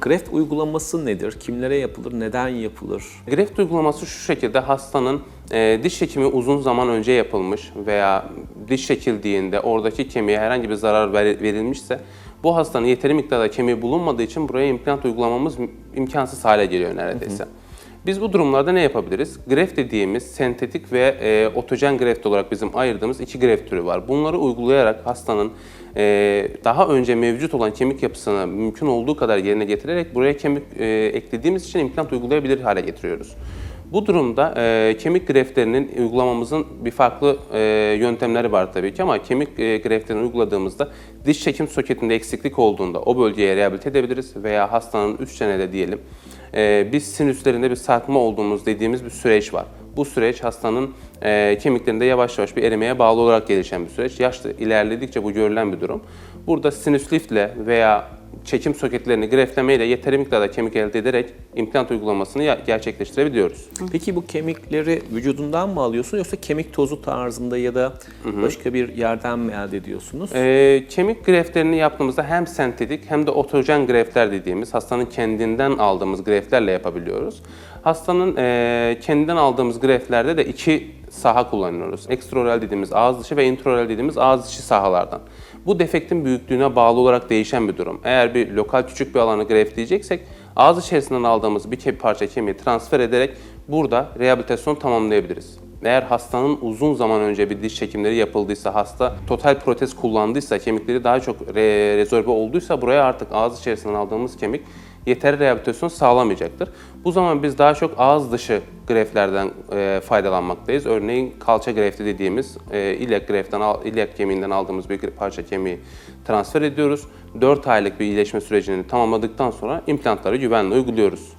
Greft uygulaması nedir? Kimlere yapılır? Neden yapılır? Greft uygulaması şu şekilde hastanın e, diş çekimi uzun zaman önce yapılmış veya diş çekildiğinde oradaki kemiğe herhangi bir zarar ver- verilmişse bu hastanın yeteri miktarda kemiği bulunmadığı için buraya implant uygulamamız im- imkansız hale geliyor neredeyse. Biz bu durumlarda ne yapabiliriz? Greft dediğimiz sentetik ve e, otojen greft olarak bizim ayırdığımız iki greft türü var. Bunları uygulayarak hastanın e, daha önce mevcut olan kemik yapısını mümkün olduğu kadar yerine getirerek buraya kemik e, eklediğimiz için implant uygulayabilir hale getiriyoruz. Bu durumda e, kemik greftlerinin uygulamamızın bir farklı e, yöntemleri var tabii ki ama kemik e, greftlerini uyguladığımızda diş çekim soketinde eksiklik olduğunda o bölgeye rehabilite edebiliriz veya hastanın üst çenede diyelim e, biz sinüslerinde bir sarkma olduğumuz dediğimiz bir süreç var. Bu süreç hastanın e, kemiklerinde yavaş yavaş bir erimeye bağlı olarak gelişen bir süreç. Yaşlı ilerledikçe bu görülen bir durum. Burada sinüs liftle veya çekim soketlerini greflemeyle yeteri miktarda kemik elde ederek implant uygulamasını gerçekleştirebiliyoruz. Peki bu kemikleri vücudundan mı alıyorsun yoksa kemik tozu tarzında ya da başka bir yerden mi elde ediyorsunuz? Ee, kemik greftlerini yaptığımızda hem sentetik hem de otojen greftler dediğimiz hastanın kendinden aldığımız greftlerle yapabiliyoruz. Hastanın e, kendinden aldığımız greftlerde de iki saha kullanıyoruz. Ekstraoral dediğimiz ağız dışı ve intraoral dediğimiz ağız dışı sahalardan. Bu defektin büyüklüğüne bağlı olarak değişen bir durum. Eğer bir lokal küçük bir alanı greftleyeceksek ağız içerisinden aldığımız bir parça kemiği transfer ederek burada rehabilitasyon tamamlayabiliriz. Eğer hastanın uzun zaman önce bir diş çekimleri yapıldıysa, hasta total protez kullandıysa, kemikleri daha çok re- rezorbe olduysa buraya artık ağız içerisinden aldığımız kemik yeterli rehabilitasyon sağlamayacaktır. Bu zaman biz daha çok ağız dışı greftlerden e, faydalanmaktayız. Örneğin kalça grefti dediğimiz e, ilyak greften, al- kemiğinden aldığımız bir parça kemiği transfer ediyoruz. 4 aylık bir iyileşme sürecini tamamladıktan sonra implantları güvenle uyguluyoruz.